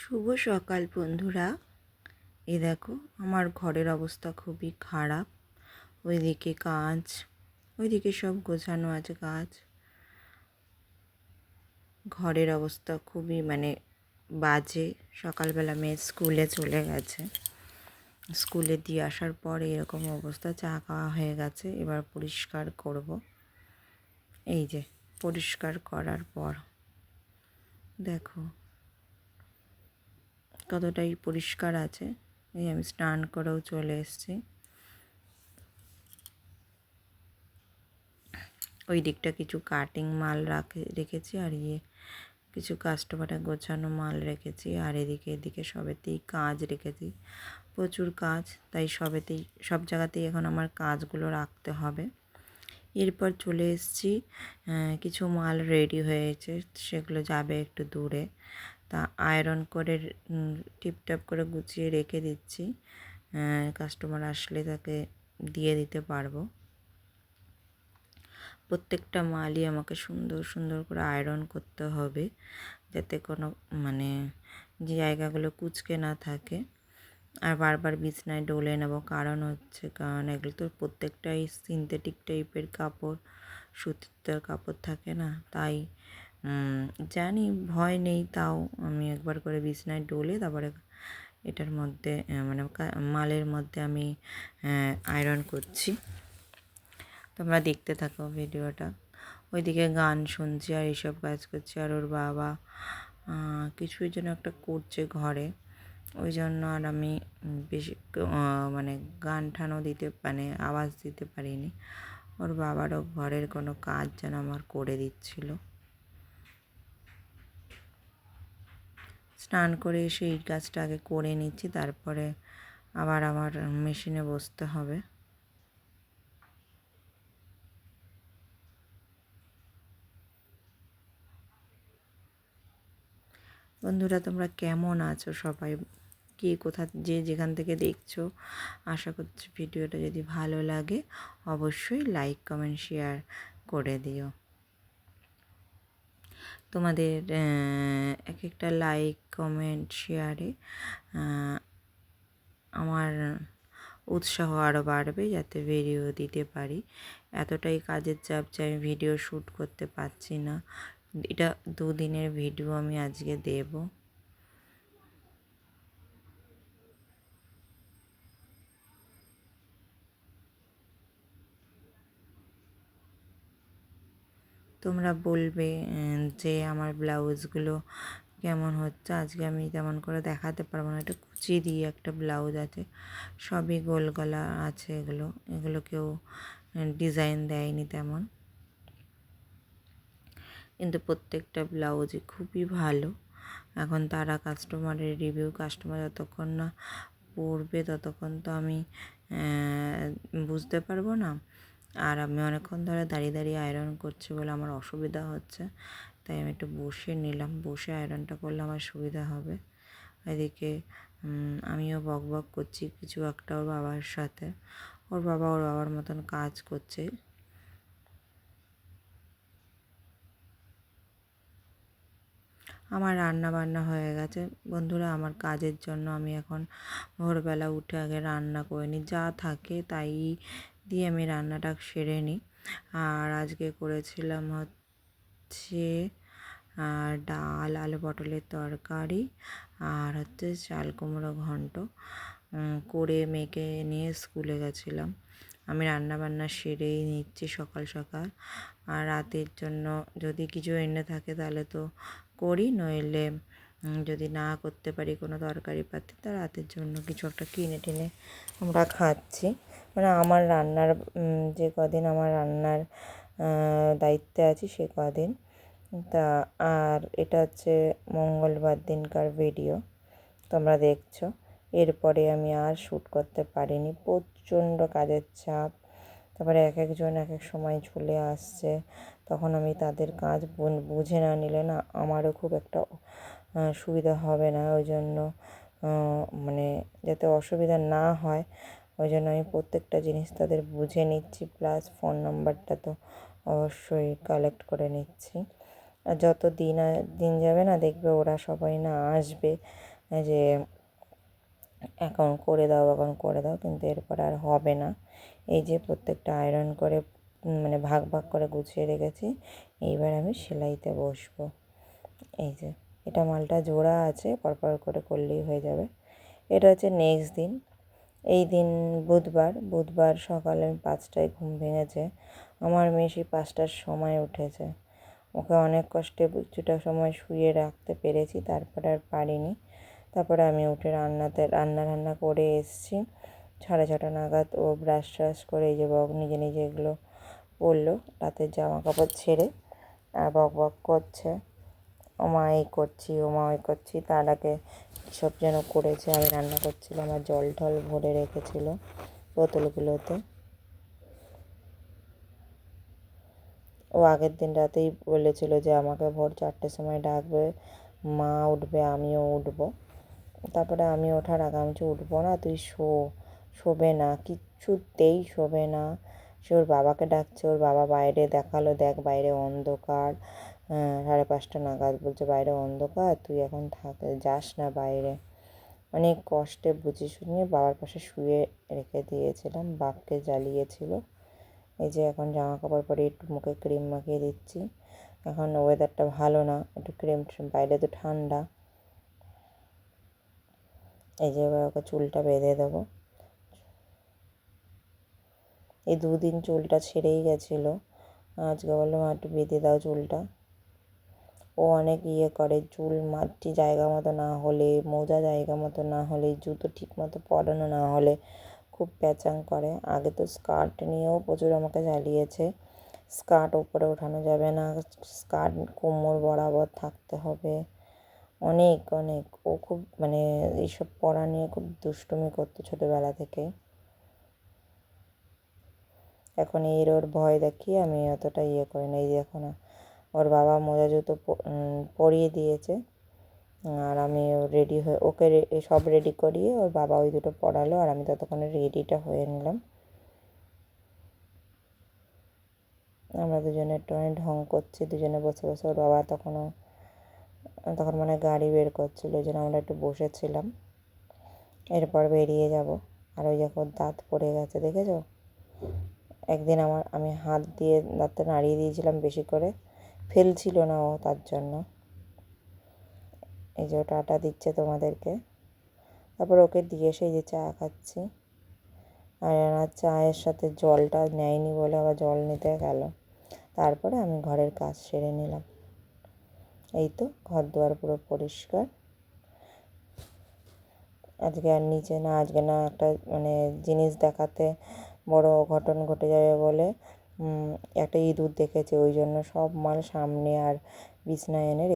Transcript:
শুভ সকাল বন্ধুরা। এ দেখো, আমার ঘরের অবস্থা খুবই খারাপ। ওইদিকে কাজ, ওইদিকে সব গোছানো আছে কাজ। ঘরের অবস্থা খুবই মানে বাজে। সকালবেলা মেয়ে স্কুলে চলে গেছে। স্কুলে দিয়ে আসার পর এরকম অবস্থা, চা খাওয়া হয়ে গেছে। এবার পরিষ্কার করব। এই যে, পরিষ্কার করার পর। দেখো কতটাই পরিষ্কার আছে, এই আমি স্নান করেও চলে এসেছি। ওই দিকটা কিছু কাটিং মাল রাখে, রেখেছি আর ইয়ে কিছু কাস্টমারে গোছানো মাল রেখেছি। আর এদিকে এদিকে সবেতেই কাজ রেখেছি, প্রচুর কাজ, তাই সবেতেই, সব জায়গাতেই এখন আমার কাজগুলো রাখতে হবে। এরপর চলে এসেছি কিছু মাল রেডি হয়েছে, সেগুলো যাবে একটু দূরে। তা আয়রন করে টিপটাপ করে গুছিয়ে রেখে দিচ্ছি। কাস্টমার আসলে তাকে দিয়ে দিতে পারব। প্রত্যেকটা মালই আমাকে সুন্দর সুন্দর করে আয়রন করতে হবে যাতে কোনো মানে যে জায়গাগুলো কুচকে না থাকে। আর বারবার বিছনায় ডলে নেব, কারণ হচ্ছে, কারণ এগুলো তো প্রত্যেকটাই সিনথেটিক টাইপের কাপড়, সুতির কাপড় থাকে না, তাই জানি, ভয় নেই তাও। আমি একবার করে বিছনায় ডলে তারপরে এটার মধ্যে মানে মালের মধ্যে আমি আয়রন করছি। তোমরা দেখতে থাকো ভিডিওটা। ওইদিকে গান শুনছি আর এইসব কাজ করছি আর ওর বাবা কিছুই যেন একটা করছে ঘরে। ওই জন্য আর আমি বেশি মানে গান ঠানও দিতে মানে আওয়াজ দিতে পারিনি। ওর বাবারও ঘরের কোনো কাজ যেন আমার করে দিচ্ছিল। স্নান করে এসে এই কাজটা আগে করে নিচ্ছি, তারপরে আবার আমার মেশিনে বসতে হবে। বন্ধুরা, তোমরা কেমন আছো সবাই? কে কোথা, যে যেখান থেকে দেখছ, আশা করছি ভিডিওটা যদি ভালো লাগে, অবশ্যই লাইক, কমেন্ট, শেয়ার করে দিও। তোমাদের এক একটা লাইক কমেন্ট শেয়ারে আমার উৎসাহ আরও বাড়বে যাতে ভিডিও দিতে পারি। এতটাই কাজের চাপ যে আমি ভিডিও শ্যুট করতে পারছি না। এটা দুদিনের ভিডিও আমি আজকে দেবো। তোমরা বলবে যে আমার ব্লাউজগুলো কেমন হচ্ছে। আজকে আমি তেমন করে দেখাতে পারব না। এটা কুচি দিয়ে একটা ব্লাউজ আছে। সবই গোল গলা আছে এগুলো। এগুলো কেউ ডিজাইন দেয়নি তেমন। কিন্তু প্রত্যেকটা ব্লাউজই খুবই ভালো। এখন তারা কাস্টমারের রিভিউ, কাস্টমার যতক্ষণ না পড়বে ততক্ষণ তো আমি বুঝতে পারব না। আর আমি অনেকক্ষণ ধরে দাঁড়িয়ে দাঁড়িয়ে আয়রন করছি বলে আমার অসুবিধা হচ্ছে। তাই আমি একটু বসে নিলাম, বসে আয়রনটা করলে আমার সুবিধা হবে। এদিকে আমিও বক বক করছি, কিছু একটা ওর বাবার সাথে। ওর বাবা ওর বাবার মতন কাজ করছে। আমার রান্না বান্না হয়ে গেছে। বন্ধুরা, আমার কাজের জন্য আমি এখন ভোরবেলা উঠে আগে রান্না করে নিই। যা থাকে তাই দিয়ে আমি রান্নাটা সেরে নিই। আর আজকে করেছিলাম হচ্ছে ডাল, আলু পটলের তরকারি আর হচ্ছে চাল কুমড়ো ঘন্ট করে মেয়েকে নিয়ে স্কুলে গেছিলাম। আমি রান্না বান্না সেরেই নিচ্ছি সকাল সকাল। আর রাতের জন্য যদি কিছু এনে থাকে তাহলে তো করি, নইলে যদি না করতে পারি কোনো তরকারি পাতি, তা রাতের জন্য কিছু একটা কিনে টিনে আমরা খাচ্ছি। মানে আমার রান্নার যে কদিন আমার রান্নার দায়িত্বে আছি সে কদিন। তা, আর এটা হচ্ছে মঙ্গলবার দিনকার ভিডিও তোমরা দেখছ। এরপরে আমি আর শ্যুট করতে পারিনি, প্রচণ্ড কাজের চাপ। তারপরে এক একজন এক এক সময় চলে আসছে, তখন আমি তাদের কাজ বুঝে না নিলে না আমারও খুব একটা সুবিধা হবে না। ওই জন্য মানে যাতে অসুবিধা না হয় ওই জন্য আমি প্রত্যেকটা জিনিস তাদের বুঝে নিচ্ছি প্লাস ফোন নাম্বারটা তো অবশ্যই কালেক্ট করে নিচ্ছি। আর যত দিন দিন যাবে না, দেখবে ওরা সবাই না আসবে যে এখন করে দাও এখন করে দাও, কিন্তু এরপর আর হবে না। এই যে প্রত্যেকটা আয়রন করে মানে ভাগ ভাগ করে গুছিয়ে রেখেছি, এইবার আমি সেলাইতে বসবো। এই যে, এটা মালটা জোড়া আছে, পরপর করে করলেই হয়ে যাবে। এটা হচ্ছে নেক্সট দিন। এই দিন বুধবার বুধবার সকালে পাঁচটায় ঘুম ভেঙেছে। আমার মেয়ে সেই পাঁচটার সময় উঠেছে। ওকে অনেক কষ্টে কিছুটা সময় শুয়ে রাখতে পেরেছি, তারপরে আর পারিনি। তারপরে আমি উঠে রান্নাতে, রান্না রান্না করে এসছি। সাড়ে ছটা নাগাদ ও ব্রাশ ট্রাশ করে এই যে বক নিজে নিজে এগুলো পরলো, রাতের জামা কাপড় ছেড়ে আর বক বক করছে। ওমা এই করছি ওমা ওই করছি, তার আগে সব যেন করেছে। আমি রান্না করছিলাম আর জল টল ভরে রেখেছিল বোতলগুলোতে। ও আগের দিন রাতেই বলেছিল যে, আমাকে ভোর চারটের সময় ডাকবে। মা উঠবে, আমিও উঠবো। তারপরে আমি ওঠার আগে আমি উঠবো না, তুই শো, শোবে না, কিচ্ছুতেই শোবে না। সে ওর বাবাকে ডাকছে ওর বাবা বাইরে দেখাল দেখ বাইরে অন্ধকার। হ্যাঁ, সাড়ে পাঁচটা নাগাদ বলছে বাইরে অন্ধকার তুই এখন থাক যাস না বাইরে। অনেক কষ্টে বুঝে শুনিয়ে বাবার পাশে শুয়ে রেখে দিয়েছিলাম বাপকে জ্বালিয়েছিল। এই যে এখন জামা কাপড় পরে একটু মুখে ক্রিম মাখিয়ে দিচ্ছি। এখন ওয়েদারটা ভালো না একটু ক্রিম বাইরে তো ঠান্ডা। এই যে ওকে চুলটা বেঁধে দেবো। এই দুদিন চুলটা ছেড়েই গেছিল। আজকে বললাম একটু বেঁধে দাও চুলটা। ও অনেক ইয়ে করে, চুল মাটি জায়গা মতো না হলে, মোজা জায়গা মতো না হলে, জুতো ঠিক মতো পরানো না হলে খুব প্যাচাং করে। আগে তো স্কার্ট নিয়েও প্রচুর আমাকে জ্বালিয়েছে। স্কার্ট ওপরে ওঠানো যাবে না, স্কার্ট কোমর বরাবর থাকতে হবে। অনেক অনেক। ও খুব মানে এইসব পড়া নিয়ে খুব দুষ্টুমি করতো ছোটোবেলা থেকে। এখন এর ওর ভয় দেখিয়ে আমি অতটা ইয়ে করি না। এই যে এখন ওর বাবা মোজা জুতো পরিয়ে দিয়েছে। আর আমি রেডি হয়ে, ওকে সব রেডি করিয়ে ওর বাবা ওই দুটো পড়ালো আর আমি ততক্ষণে রেডিটা হয়ে নিলাম। আমরা দুজনে একটু ঢং করছি, দুজনে বসে বসে ওর বাবা তখনও, তখন মানে গাড়ি বের করছিল, ওই জন্য আমরা একটু বসেছিলাম। এরপর বেরিয়ে যাব। আর ওই যখন দাঁত পড়ে গেছে, দেখেছ? একদিন আমার, আমি হাত দিয়ে দাঁতটা নাড়িয়ে দিয়েছিলাম বেশি করে। ফেলছিল না ও তার জন্য। এই যে ও টাটা দিচ্ছে তোমাদেরকে। তারপর ওকে দিয়ে এসে যে চা খাচ্ছি। আর এনার চায়ের সাথে জলটা নেয়নি বলে আবার জল নিতে গেল। তারপরে আমি ঘরের কাজ সেরে নিলাম। এই তো ঘর দুয়ার পুরো পরিষ্কার। আজকে আর নিচে না, আজকে না একটা মানে জিনিস দেখাতে বড় অঘটন ঘটে যাবে বলে একটা ইঁদুর দেখেছে। ওই জন্য সব মাল সামনে আর বিছনায় এনে